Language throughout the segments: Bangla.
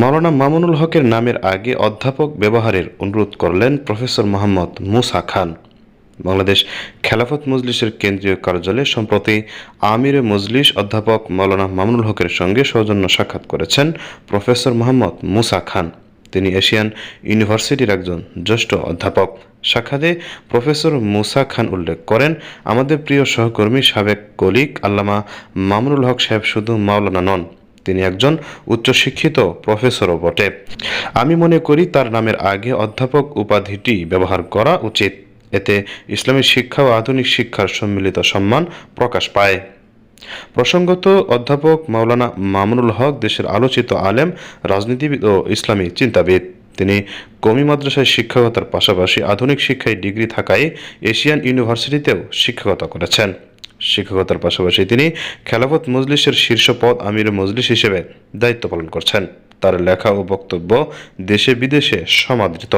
মাওলানা মামুনুল হকের নামের আগে অধ্যাপক ব্যবহারের অনুরোধ করলেন প্রফেসর মোহাম্মদ মুসা খান। বাংলাদেশ খেলাফত মজলিসের কেন্দ্রীয় কার্যালয়ে সম্প্রতি আমিরে মজলিস অধ্যাপক মাওলানা মামুনুল হকের সঙ্গে সৌজন্য সাক্ষাৎ করেছেন প্রফেসর মোহাম্মদ মুসা খান। তিনি এশিয়ান ইউনিভার্সিটির একজন জ্যেষ্ঠ অধ্যাপক। সাক্ষাতে প্রফেসর মুসা খান উল্লেখ করেন, আমাদের প্রিয় সহকর্মী সাবেক কলিক আল্লামা মামুনুল হক সাহেব শুধু মাওলানা নন তিনি একজন উচ্চশিক্ষিত প্রফেসরও বটে। আমি মনে করি তার নামের আগে অধ্যাপক উপাধিটি ব্যবহার করা উচিত। এতে ইসলামী শিক্ষা ও আধুনিক শিক্ষার সম্মিলিত সম্মান প্রকাশ পায়। প্রসঙ্গত, অধ্যাপক মাওলানা মামুনুল হক দেশের আলোচিত আলেম, রাজনীতিবিদ ও ইসলামী চিন্তাবিদ। তিনি কমি মাদ্রাসায় শিক্ষকতার পাশাপাশি আধুনিক শিক্ষায় ডিগ্রি থাকায় এশিয়ান ইউনিভার্সিটিতেও শিক্ষকতা করেছেন। শিক্ষকতার পাশাপাশি তিনি খেলাফত মজলিসের শীর্ষ পদ আমির মজলিস হিসেবে দায়িত্ব পালন করছেন। তার লেখা ও বক্তব্য দেশে বিদেশে সমাদৃত।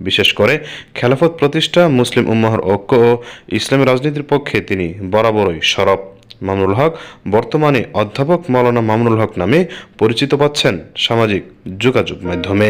বিশেষ করে খেলাফত প্রতিষ্ঠা, মুসলিম উম্মাহর ঐক্য ও ইসলামী রাজনীতির পক্ষে তিনি বরাবরই সরব। মামুনুল হক বর্তমানে অধ্যাপক মৌলানা মামুনুল হক নামে পরিচিত পাচ্ছেন সামাজিক যোগাযোগ মাধ্যমে।